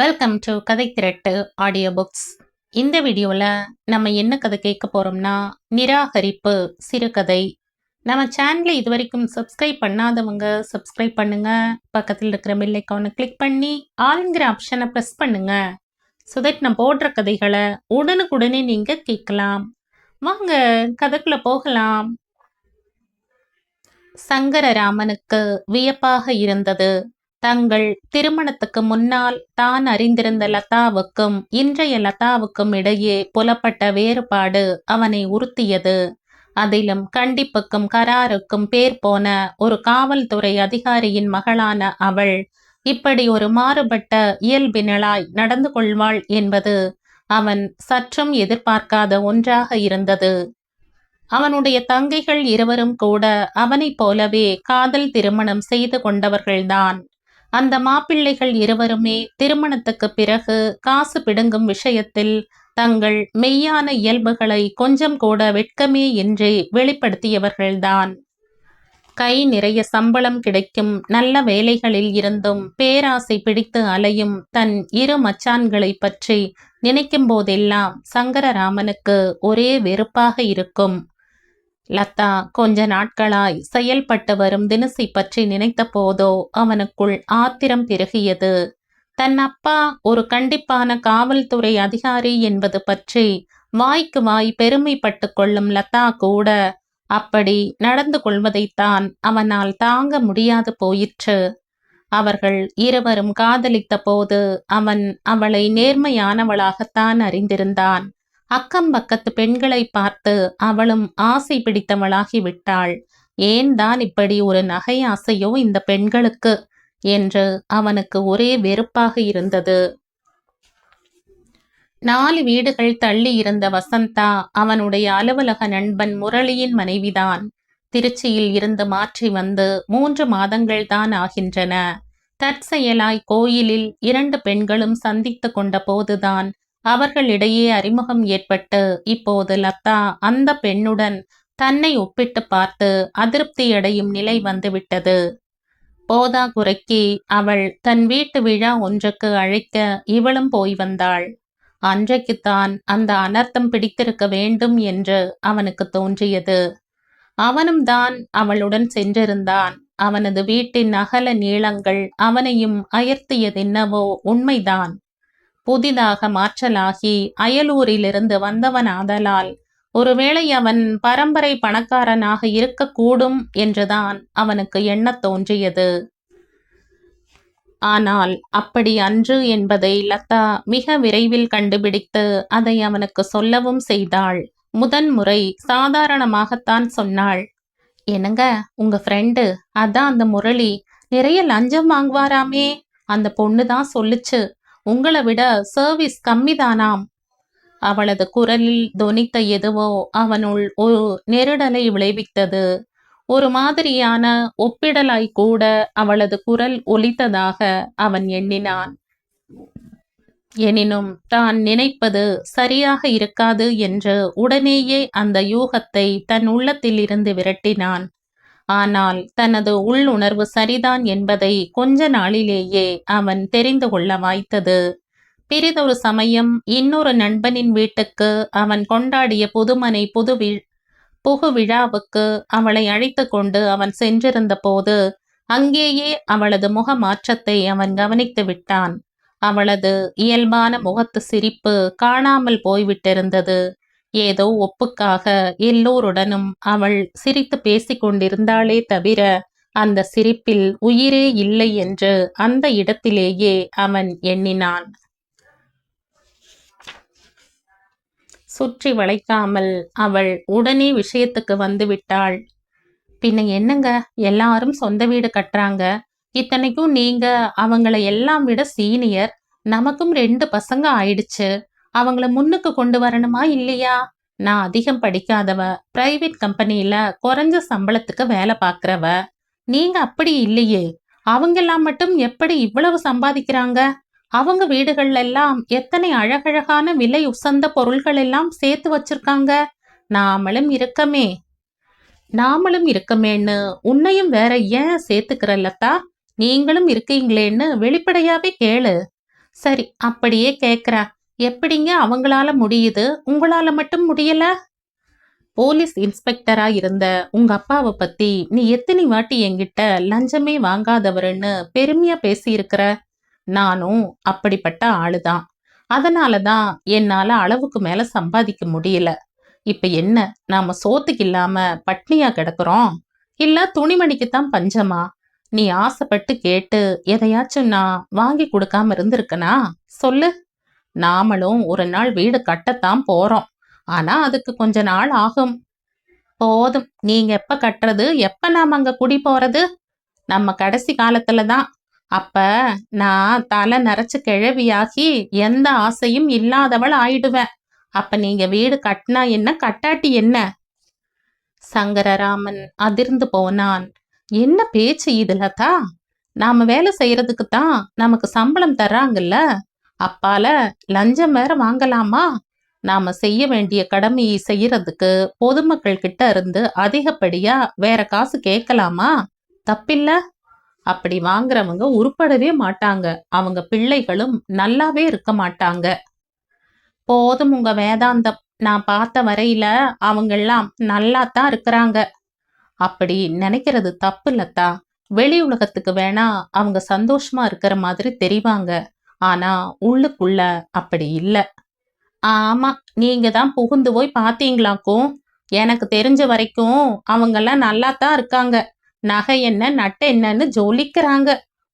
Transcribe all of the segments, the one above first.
Welcome to கதை திரட்டு audio books இந்த வீடியோவில் நம்ம என்ன கதை கேட்க போகிறோம்னா நிராகரிப்பு சிறுகதை நம்ம சேனலை இது வரைக்கும் சப்ஸ்கிரைப் பண்ணாதவங்க சப்ஸ்கிரைப் பண்ணுங்க. பக்கத்தில் இருக்கிற பெல் ஐக்கானை கிளிக் பண்ணி ஆளுங்கிற ஆப்ஷனை ப்ரெஸ் பண்ணுங்க. ஸோ தட் நான் போடுற கதைகளை உடனுக்குடனே நீங்கள் கேட்கலாம். வாங்க கதைக்குள்ள போகலாம். சங்கரராமனுக்கு வியப்பாக இருந்தது. தங்கள் திருமணத்துக்கு முன்னால் தான் அறிந்திருந்த லதாவுக்கும் இன்றைய லதாவுக்கும் இடையே புலப்பட்ட வேறுபாடு அவனை உறுத்தியது. அதிலும் கண்டிப்புக்கும் கராருக்கும் பேர் போன ஒரு காவல்துறை அதிகாரியின் மகளான அவள் இப்படி ஒரு மாறுபட்ட இயல்பினளாய் நடந்து கொள்வாள் என்பது அவன் சற்றும் எதிர்பார்க்காத ஒன்றாக இருந்தது. அவனுடைய தங்கைகள் இருவரும் கூட அவனைப் போலவே காதல் திருமணம் செய்து கொண்டவர்கள்தான். அந்த மாப்பிள்ளைகள் இருவருமே திருமணத்துக்கு பிறகு காசு பிடுங்கும் விஷயத்தில் தங்கள் மெய்யான இயல்புகளை கொஞ்சம் கூட வெட்கமே இன்றி வெளிப்படுத்தியவர்கள்தான். கை நிறைய சம்பளம் கிடைக்கும் நல்ல வேலைகளில் இருந்தும் பேராசை பிடித்து அலையும் தன் இரு மச்சான்களை பற்றி நினைக்கும் போதெல்லாம் சங்கரராமனுக்கு ஒரே வெறுப்பாக இருக்கும். லதா கொஞ்ச நாட்களாய் செயல்பட்டு வரும் தினசி பற்றி நினைத்த போதோ அவனுக்குள் ஆத்திரம் பெருகியது. தன் அப்பா ஒரு கண்டிப்பான காவல்துறை அதிகாரி என்பது பற்றி வாய்க்கு வாய் பெருமைப்பட்டு கொள்ளும் லதா கூட அப்படி நடந்து கொள்வதைத்தான் அவனால் தாங்க முடியாது போயிற்று. அவர்கள் இருவரும் காதலித்த போது அவன் அவளை நேர்மையானவளாகத்தான் அறிந்திருந்தான். அக்கம் பக்கத்து பெண்களை பார்த்து அவளும் ஆசை பிடித்தவளாகி விட்டாள். ஏன் தான் இப்படி ஒரு நகை ஆசையோ இந்த பெண்களுக்கு? என்று அவனுக்கு ஒரே வெறுப்பாக இருந்தது. நாலு வீடுகள் தள்ளி இருந்த வசந்தா அவனுடைய அலுவலக நண்பன் முரளியின் மனைவிதான். திருச்சியில் இருந்து மாற்றி வந்து மூன்று மாதங்கள் தான் ஆகின்றன. தற்செயலாய் கோயிலில் இரண்டு பெண்களும் சந்தித்து கொண்ட போதுதான் அவர்களிடையே அறிமுகம் ஏற்பட்டு இப்போது லதா அந்த பெண்ணுடன் தன்னை ஒப்பிட்டு பார்த்து அதிருப்தியடையும் நிலை வந்துவிட்டது. போதா குறைக்கி அவள் தன் வீட்டு விழா ஒன்றுக்கு அழைக்க இவளும் போய் வந்தாள். அன்றைக்குத்தான் அந்த அனர்த்தம் பிடித்திருக்க வேண்டும் என்று அவனுக்கு தோன்றியது. அவனும் தான் அவளுடன் சென்றிருந்தான். அவனது வீட்டின் அகல நீளங்கள் அவனையும் அயர்த்தியதென்னவோ உண்மைதான். புதிதாக மாற்றலாகி அயலூரிலிருந்து வந்தவனாதலால் ஒருவேளை அவன் பரம்பரை பணக்காரனாக இருக்கக்கூடும் என்றுதான் அவனுக்கு எண்ணத் தோன்றியது. ஆனால் அப்படி அன்று என்பதை லதா மிக விரைவில் கண்டுபிடித்து அதை அவனுக்கு சொல்லவும் செய்தாள். முதன்முறை சாதாரணமாகத்தான் சொன்னாள். என்னங்க உங்க ஃப்ரெண்டு அதான் அந்த முரளி நிறைய லஞ்சம் வாங்குவாராமே அந்த பொண்ணு தான் சொல்லுச்சு உங்களை விட சர்வீஸ் கம்மிதானாம். அவளது குரலில் தொனித்த எதுவோ அவனுள் ஒரு நெருடலை விளைவித்தது. ஒரு மாதிரியான ஒப்பிடலாய் கூட அவளது குரல் ஒலித்ததாக அவன் எண்ணினான். எனினும் தான் நினைப்பது சரியாக இருக்காது என்று உடனேயே அந்த யூகத்தை தன் உள்ளத்தில் இருந்து விரட்டினான். ஆனால் தனது உள்ளுணர்வு சரிதான் என்பதை கொஞ்ச நாளிலேயே அவன் தெரிந்து கொள்ள வாய்த்தது. பிறிதொரு சமயம் இன்னொரு நண்பனின் வீட்டுக்கு அவன் கொண்டாடிய புதுமனை புது புகு விழாவுக்கு அவளை அழைத்து கொண்டு அவன் சென்றிருந்த போது அங்கேயே அவளது முக மாற்றத்தை அவன் கவனித்து விட்டான். அவளது இயல்பான முகத்து சிரிப்பு காணாமல் போய்விட்டிருந்தது. ஏதோ ஒப்புக்காக எல்லோருடனும் அவள் சிரித்து பேசிக் கொண்டிருந்தாளே தவிர அந்த சிரிப்பில் உயிரே இல்லை என்று அந்த இடத்திலேயே அவன் எண்ணினான். சுற்றி வளைக்காமல் அவள் உடனே விஷயத்துக்கு வந்து விட்டாள். பின்ன என்னங்க? எல்லாரும் சொந்த வீடு கட்டுறாங்க. இத்தனைக்கும் நீங்க அவங்கள எல்லாம் விட சீனியர். நமக்கும் ரெண்டு பசங்க ஆயிடுச்சு. அவங்கள முன்னுக்கு கொண்டு வரணுமா இல்லையா? நான் அதிகம் படிக்காதவ பிரைவேட் கம்பெனியில குறைஞ்ச சம்பளத்துக்கு வேலை பார்க்கறவ. நீங்க அப்படி இல்லையே. அவங்கெல்லாம் மட்டும் எப்படி இவ்வளவு சம்பாதிக்கிறாங்க? அவங்க வீடுகள்ல எல்லாம் எத்தனை அழகழகான விலை உசந்த பொருள்கள் எல்லாம் சேர்த்து வச்சிருக்காங்க? நாமளும் இருக்கமே. நாமளும் இருக்கமேன்னு உன்னையும் வேற ஏன் சேர்த்துக்கிறல்லத்தா நீங்களும் இருக்கீங்களேன்னு வெளிப்படையாவே கேளு. சரி அப்படியே கேக்குறேன் எப்படிங்க அவங்களால முடியுது? உங்களால மட்டும் முடியல? போலீஸ் இன்ஸ்பெக்டரா இருந்த உங்க அப்பாவை பத்தி நீ எத்தனை வாட்டி என்கிட்ட லஞ்சமே வாங்காதவருன்னு பெருமையா பேசியிருக்கிற? நானும் அப்படிப்பட்ட ஆளுதான். அதனாலதான் என்னால அளவுக்கு மேல சம்பாதிக்க முடியல. இப்ப என்ன நாம சோத்துக்கு இல்லாம பட்னியா கிடக்குறோம்? இல்ல துணிமணிக்கு தான் பஞ்சமா? நீ ஆசைப்பட்டு கேட்டு எதையாச்சும் நான் வாங்கி கொடுக்காம இருந்திருக்கனா? சொல்லு. நாமளும் ஒரு நாள் வீடு கட்டத்தான் போறோம். ஆனா அதுக்கு கொஞ்ச நாள் ஆகும். போதும். நீங்க எப்ப கட்டுறது? எப்ப நாம அங்க குடி போறது? நம்ம கடைசி காலத்துல தான். அப்ப நான் தலை நரைச்சு கிழவியாகி எந்த ஆசையும் இல்லாதவள் ஆயிடுவேன். அப்ப நீங்க வீடு கட்டினா என்ன? கட்டாட்டி என்ன? சங்கரராமன் அதிர்ந்து போனான். என்ன பேச்சு இதுலதா நாம வேலை செய்யறதுக்கு தான் நமக்கு சம்பளம் தர்றாங்கல்ல? அப்பால லஞ்சம் வேற வாங்கலாமா? நாம செய்ய வேண்டிய கடமையை செய்யறதுக்கு பொதுமக்கள் கிட்ட இருந்து அதிகப்படியா வேற காசு கேட்கலாமா? தப்பில்ல. அப்படி வாங்குறவங்க உருப்படவே மாட்டாங்க. அவங்க பிள்ளைகளும் நல்லாவே இருக்க மாட்டாங்க. போதும் உங்க வேதாந்தம். நான் பார்த்த வரையில அவங்கெல்லாம் நல்லா தான் இருக்கிறாங்க. அப்படி நினைக்கிறது தப்பு இல்லத்தா வெளி உலகத்துக்கு வேணா அவங்க சந்தோஷமா இருக்கிற மாதிரி தெரிவாங்க. ஆனா உள்ளுக்குள்ள அப்படி இல்ல. ஆமா நீங்க தான் புகுந்து போய் பாத்தீங்களாக்கும் எனக்கு தெரிஞ்ச வரைக்கும் அவங்கெல்லாம் நல்லா தான் இருக்காங்க. நகை என்ன நட்டு என்னன்னு ஜொலிக்கிறாங்க.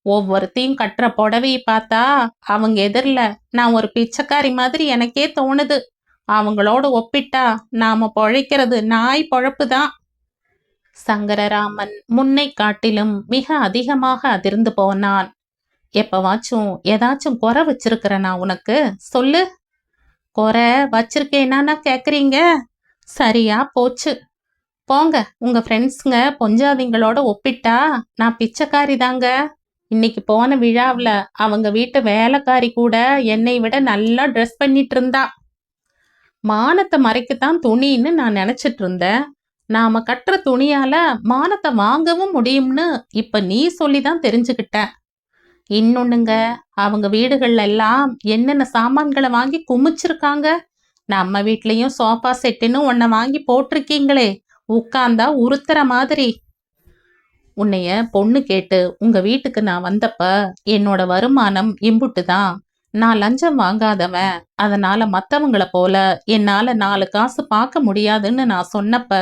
ஒவ்வொருத்தையும் கட்டுற புடவையை பார்த்தா அவங்க எதிரில் நான் ஒரு பிச்சைக்காரி மாதிரி எனக்கே தோணுது. அவங்களோட ஒப்பிட்டா நாம பொழைக்கிறது நாய் பொழப்பு தான். சங்கரராமன் முன்னை காட்டிலும் மிக அதிகமாக அதிர்ந்து போனான். எப்பவாச்சும் ஏதாச்சும் குறை வச்சிருக்கிறேனா உனக்கு? சொல்லு. குறை வச்சிருக்கேனா கேட்குறீங்க சரியா போச்சு. போங்க. உங்க ஃப்ரெண்ட்ஸுங்க பொஞ்சாதிங்களோட ஒப்பிட்டா நான் பிச்சைக்காரி தாங்க இன்னைக்கு போன விழாவில் அவங்க வீட்டு வேலைக்காரி கூட என்னை விட நல்லா ட்ரெஸ் பண்ணிட்டு இருந்தா மானத்தை மறைக்கத்தான் துணின்னு நான் நினச்சிட்டு இருந்தேன் நாம கட்டுற துணியால மானத்தை வாங்கவும் முடியும்னு இப்ப நீ சொல்லி தான் தெரிஞ்சுக்கிட்டேன். இன்னொன்னுங்க அவங்க வீடுகள்ல எல்லாம் என்னென்ன சாமான்களை வாங்கி குமிச்சிருக்காங்க? நம்ம வீட்லயும் சோஃபா செட்டுன்னு ஒன்ன வாங்கி போட்டிருக்கீங்களே. உட்கார்ந்தா உறுத்துற மாதிரி. உன்னைய பொண்ணு கேட்டு உங்க வீட்டுக்கு நான் வந்தப்ப என்னோட வருமானம் இம்புட்டு தான். நான் லஞ்சம் வாங்காதவன். அதனால மத்தவங்கள போல என்னால நாலு காசு பார்க்க முடியாதுன்னு நான் சொன்னப்ப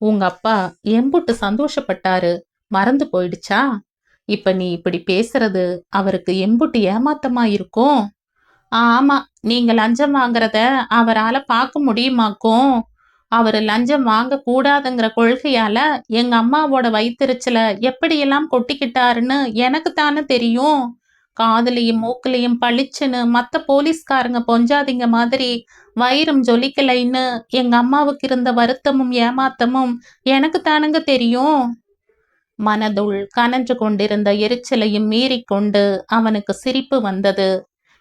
உங்க அப்பா எம்புட்டு சந்தோஷப்பட்டாரு. மறந்து போயிடுச்சா? இப்ப நீ இப்படி பேசுறது அவருக்கு எம்புட்டு ஏமாத்தமா இருக்கும்? ஆமா நீங்க லஞ்சம் வாங்குறத அவரால பார்க்க முடியுமாக்கும்? அவர் லஞ்சம் வாங்க கூடாதுங்கிற கொள்கையால எங்க அம்மாவோட வயிற்றுச்சல எப்படியெல்லாம் கொட்டிக்கிட்டாருன்னு எனக்கு தானே தெரியும். காதுலையும் மூக்குலையும் பளிச்சுன்னு மற்ற போலீஸ்காரங்க பொஞ்சாதீங்க மாதிரி வயிறும் ஜொலிக்கலைன்னு எங்க அம்மாவுக்கு இருந்த வருத்தமும் ஏமாத்தமும் எனக்கு தானுங்க தெரியும். மனதுள் கனன்று கொண்டிருந்த எரிச்சலையும் மீறிக்கொண்டு அவனுக்கு சிரிப்பு வந்தது.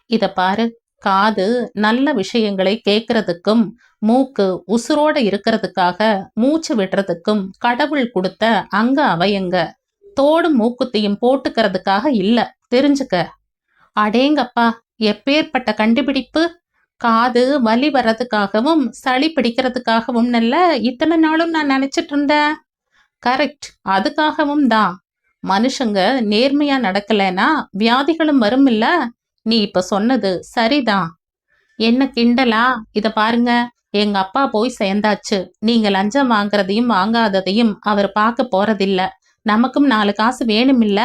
இத பாரு காது நல்ல விஷயங்களை கேட்கறதுக்கும் மூக்கு உசுரோட இருக்கிறதுக்காக மூச்சு விடுறதுக்கும் கடவுள் கொடுத்த அங்க அவையங்க. தோடும் மூக்குத்தையும் போட்டுக்கிறதுக்காக இல்ல தெரிஞ்சுக்க. அடேங்கப்பா எப்பேற்பட்ட கண்டுபிடிப்பு? காது வலி வர்றதுக்காகவும் சளி பிடிக்கிறதுக்காகவும் நல்ல இத்தனை நாளும் நான் நினைச்சிட்டு இருந்தேன். கரெக்ட் அதுக்காகவும் தான். மனுஷங்க நேர்மையா நடக்கலைன்னா வியாதிகளும் வரும் இல்ல நீ இப்ப சொன்னது சரிதான். என்ன கிண்டலா? இத பாருங்க. எங்க அப்பா போய் சேர்ந்தாச்சு. நீங்க லஞ்சம் வாங்குறதையும் வாங்காததையும் அவர் பார்க்க போறதில்ல. நமக்கும் நாலு காசு வேணுமில்ல?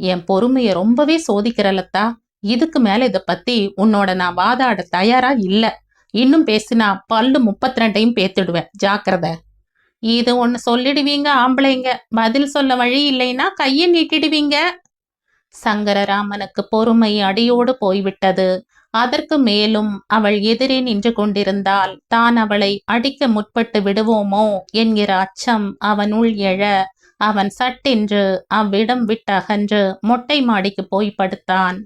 என் பொறுமைய ரொம்பவே சோதிக்கிறலத்தா இதுக்கு மேல இத பத்தி உன்னோட நான் வாதாட தயாரா இல்ல. இன்னும் பேசினா பல்லு முப்பத்தி ரெண்டையும் பேத்துடுவேன். ஜாக்கிரத. இது ஒன்னு சொல்லிடுவீங்க ஆம்பளைங்க. பதில் சொல்ல வழி இல்லைன்னா கையை நீட்டிடுவீங்க. சங்கரராமனுக்கு பொறுமை அடியோடு போய்விட்டது. அதற்கு மேலும் அவள் எதிரே நின்று கொண்டிருந்தால் தான் அவளை அடிக்க முற்பட்டு விடுவோமோ? என்கிற அச்சம் அவனுள் எழ அவன் சட்டென்று அவ்விடம் விட்டகன்று மொட்டை மாடிக்கு போய் படுத்தான்.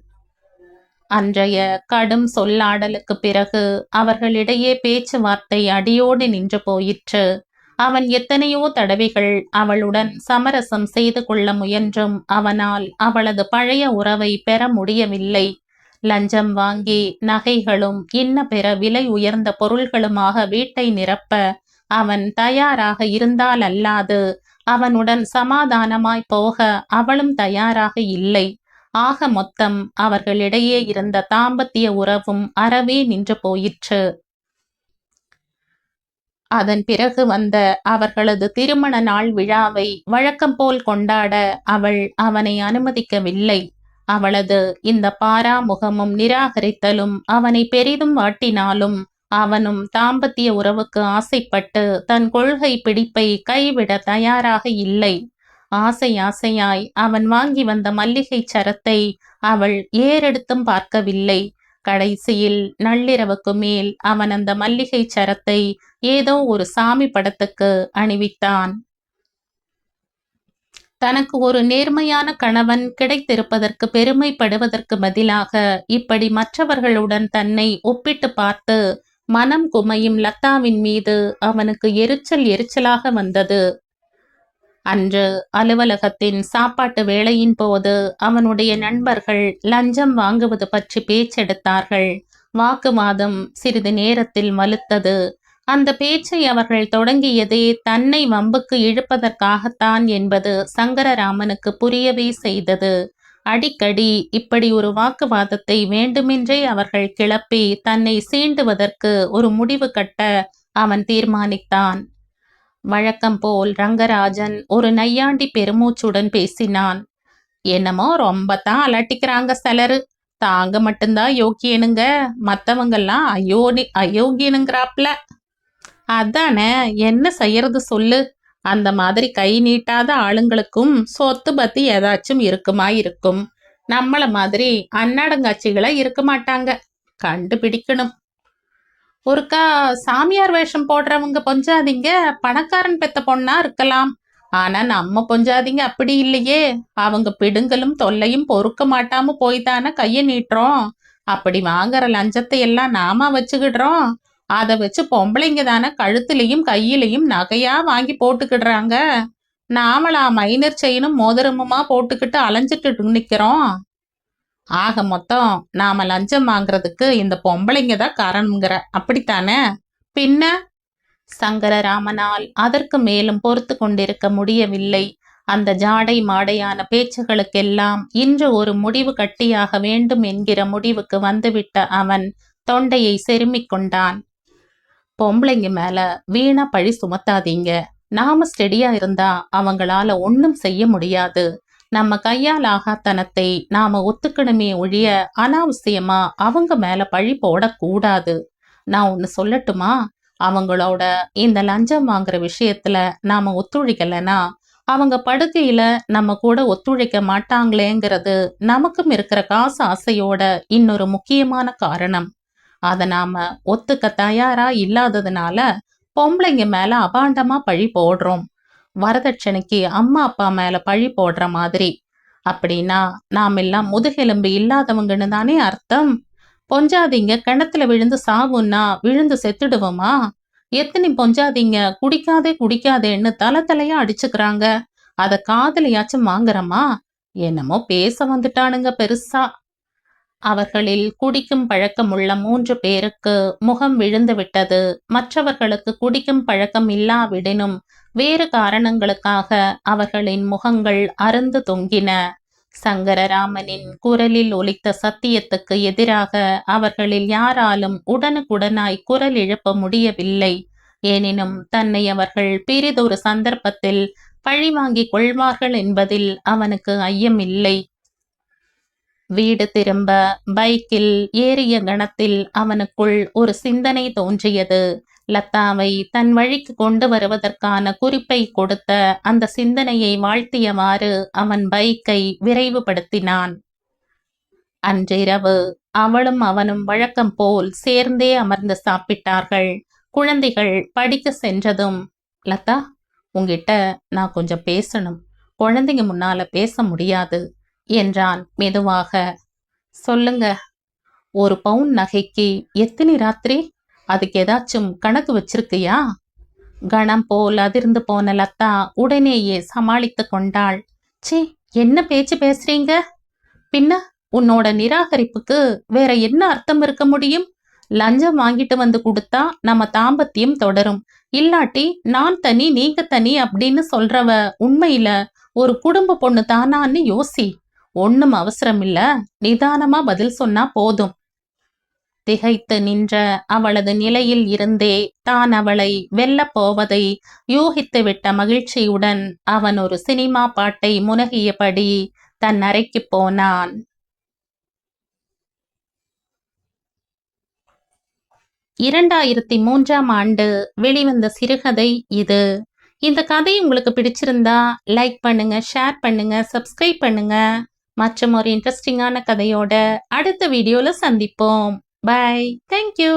அன்றைய கடும் சொல்லாடலுக்கு பிறகு அவர்களிடையே பேச்சுவார்த்தை அடியோடு நின்று போயிற்று. அவன் எத்தனையோ தடவைகள் அவளுடன் சமரசம் செய்து கொள்ள முயன்றும் அவனால் அவளது பழைய உறவை பெற முடியவில்லை. லஞ்சம் வாங்கி நகைகளும் இன்ன பிற விலை உயர்ந்த பொருள்களுமாக வீட்டை நிரப்ப அவன் தயாராக இருந்தால் அல்லாது அவனுடன் சமாதானமாய் போக அவளும் தயாராக இல்லை. ஆக மொத்தம் அவர்களிடையே இருந்த தாம்பத்திய உறவும் அறவே நின்று போயிற்று. அதன் பிறகு வந்த அவர்களது திருமண நாள் விழாவை வழக்கம் போல் கொண்டாட அவள் அவனை அனுமதிக்கவில்லை. அவளது இந்த பாராமுகமும் நிராகரித்தலும் அவனை பெரிதும் வாட்டினாலும் அவனும் தாம்பத்திய உறவுக்கு ஆசைப்பட்டு தன் கொள்கை பிடிப்பை கைவிட தயாராக இல்லை. ஆசை ஆசையாய் அவன் வாங்கி வந்த மல்லிகை சரத்தை அவள் ஏறெடுத்தும் பார்க்கவில்லை. கடைசியில் நள்ளிரவுக்கு மேல் அவன் அந்த மல்லிகை சரத்தை ஏதோ ஒரு சாமி படத்துக்கு அணிவித்தான். தனக்கு ஒரு நேர்மையான கணவன் கிடைத்திருப்பதற்கு பெருமைப்படுவதற்கு பதிலாக இப்படி மற்றவர்களுடன் தன்னை ஒப்பிட்டு பார்த்து மனம் குமையும் லதாவின் மீது அவனுக்கு எரிச்சல் எரிச்சலாக வந்தது. அன்று அலுவலகத்தின் சாப்பாட்டு வேளையின் போது அவனுடைய நண்பர்கள் லஞ்சம் வாங்குவது பற்றி பேச்செடுத்தார்கள். வாக்குவாதம் சிறிது நேரத்தில் வலுத்தது. அந்த பேச்சை அவர்கள் தொடங்கியதே தன்னை வம்புக்கு இழுப்பதற்காகத்தான் என்பது சங்கரராமனுக்கு புரியவே செய்தது. அடிக்கடி இப்படி ஒரு வாக்குவாதத்தை வேண்டுமென்றே அவர்கள் கிளப்பி தன்னை சீண்டுவதற்கு ஒரு முடிவு கட்ட அவன் தீர்மானித்தான். வழக்கம் போல் ரங்கராஜன் ஒரு நையாண்டி பெருமூச்சுடன் பேசினான். என்னமோ ரொம்ப தான் அலட்டிக்கிறாங்க சிலரு. தாங்க மட்டும்தான் யோக்கியனுங்க. மற்றவங்கெல்லாம் அயோனி அயோக்கியனுங்கிறாப்ல. அதானே என்ன செய்யறது சொல்லு. அந்த மாதிரி கை நீட்டாத ஆளுங்களுக்கும் சொத்து பத்தி ஏதாச்சும் இருக்குமா இருக்கும். நம்மள மாதிரி அன்னாடங்காட்சிகளை இருக்க மாட்டாங்க. கண்டுபிடிக்கணும். ஒருக்கா சாமியார் வேஷம் போடுறவங்க பொஞ்சாதீங்க. பணக்காரன் பெத்த பொண்ணா இருக்கலாம். ஆனா நம்ம பொஞ்சாதீங்க. அப்படி இல்லையே. அவங்க பிடுங்கலும் தொல்லையும் பொறுக்க மாட்டாம போய் தானே கைய நீட்டுறோம். அப்படி வாங்குற லஞ்சத்தை எல்லாம் நாம வச்சுக்கிடுறோம். அதை வச்சு பொம்பளைங்க தானே கழுத்துலையும் கையிலையும் நகையா வாங்கி போட்டுக்கிடுறாங்க. நாமளா மைனர் செயினும் மோதிரமுமா போட்டுக்கிட்டு அலைஞ்சிட்டு நிக்கிறோம். ஆக மொத்தம் நாம லஞ்சம் வாங்குறதுக்கு இந்த பொம்பளைங்க தான் காரணங்கிற அப்படித்தானே? பின்ன? சங்கரராமனால் அதற்கு மேலும் பொறுத்து கொண்டிருக்க முடியவில்லை. அந்த ஜாடை மாடையான பேச்சுகளுக்கெல்லாம் இன்று ஒரு முடிவு கட்டியாக வேண்டும் என்கிற முடிவுக்கு வந்துவிட்ட அவன் தொண்டையை செருமிக் கொண்டான். பொம்பளைங்க மேல வீணா பழி சுமத்தாதீங்க. நாம ஸ்டெடியா இருந்தா அவங்களால ஒன்னும் செய்ய முடியாது. நம்ம கையால் ஆகாத்தனத்தை நாம ஒத்துக்கணுமே ஒழிய அனாவசியமா அவங்க மேல பழி போடக்கூடாது. நான் ஒன்று சொல்லட்டுமா? அவங்களோட இந்த லஞ்சம் வாங்குற விஷயத்துல நாம ஒத்துழைக்கலைன்னா அவங்க படுக்கையில நம்ம கூட ஒத்துழைக்க மாட்டாங்களேங்கிறது நமக்கும் இருக்கிற காசு ஆசையோட இன்னொரு முக்கியமான காரணம். அதை நாம ஒத்துக்க தயாரா இல்லாததுனால பொம்பளைங்க மேல அபாண்டமா பழி போடுறோம். வரதட்சணைக்கு அம்மா அப்பா மேல பழி போடுற மாதிரி. அப்படின்னா நாம் எல்லாம் முதுகெலும்பு இல்லாதவங்கன்னு தானே அர்த்தம்? பொஞ்சாதீங்க கிணத்துல விழுந்து சாவுன்னா விழுந்து செத்துடுவோமா? எத்தனை பொஞ்சாதீங்க குடிக்காதே குடிக்காதேன்னு தலை தலையா அடிச்சுக்கிறாங்க. அத காதலையாச்சும் வாங்குறமா? என்னமோ பேச வந்துட்டானுங்க பெருசா. அவர்களில் குடிக்கும் பழக்கம் உள்ள மூன்று பேருக்கு முகம் விழுந்துவிட்டது. மற்றவர்களுக்கு குடிக்கும் பழக்கம் இல்லாவிடனும் வேறு காரணங்களுக்காக அவர்களின் முகங்கள் அருந்து தொங்கின. சங்கரராமனின் குரலில் ஒலித்த சத்தியத்துக்கு எதிராக அவர்களில் யாராலும் உடனுக்குடனாய் குரல் எழுப்ப முடியவில்லை. எனினும் தன்னை அவர்கள் பிறிதொரு சந்தர்ப்பத்தில் பழிவாங்கிக் கொள்வார்கள் என்பதில் அவனுக்கு ஐயமில்லை. வீடு திரும்ப பைக்கில் ஏறிய கணத்தில் அவனுக்குள் ஒரு சிந்தனை தோன்றியது. லத்தாவை தன் வழிக்கு கொண்டு வருவதற்கான குறிப்பை கொடுத்த அந்த சிந்தனையை வாழ்த்தியவாறு அவன் பைக்கை விரைவுபடுத்தினான். அன்றிரவு அவளும் அவனும் வழக்கம் போல் சேர்ந்தே அமர்ந்து சாப்பிட்டார்கள். குழந்தைகள் படிக்க சென்றதும் லதா உங்கிட்ட நான் கொஞ்சம் பேசணும். குழந்தைங்க முன்னால பேச முடியாது. என்றான் மெதுவாக. சொல்லுங்க ஒரு பவுன் நகைக்கு எத்தனை ராத்திரி? அதுக்கு ஏதாச்சும் கணக்கு வச்சிருக்கியா? கணம் போல் அதிர்ந்து போன லதா உடனேயே சமாளித்து கொண்டாள். ச்சே என்ன பேச்சு பேசுறீங்க? பின்ன உன்னோட நிராகரிப்புக்கு வேற என்ன அர்த்தம் இருக்க முடியும்? லஞ்சம் வாங்கிட்டு வந்து கொடுத்தா நம்ம தாம்பத்தியம் தொடரும். இல்லாட்டி நான் தனி நீங்க தனி அப்படின்னு சொல்றவ உண்மையில ஒரு குடும்ப பொண்ணு தானான்னு யோசி. ஒண்ணும் அவசரம் இல்ல நிதானமா பதில் சொன்னா போதும். திகைத்து நின்ற அவளது நிலையில் இருந்தே தான் அவளை வெல்லப் போவதை யூகித்து விட்ட மகிழ்ச்சியுடன் அவன் ஒரு சினிமா பாட்டை முனகியபடி தன் அறைக்கு போனான். இரண்டாயிரத்தி மூன்றாம் ஆண்டு வெளிவந்த சிறுகதை இது. இந்த கதை உங்களுக்கு பிடிச்சிருந்தா லைக் பண்ணுங்க ஷேர் பண்ணுங்க சப்ஸ்கிரைப் பண்ணுங்க. மற்றும் ஒரு இன்ட்ரெஸ்டிங்கான கதையோட அடுத்த வீடியோல சந்திப்போம். By thank you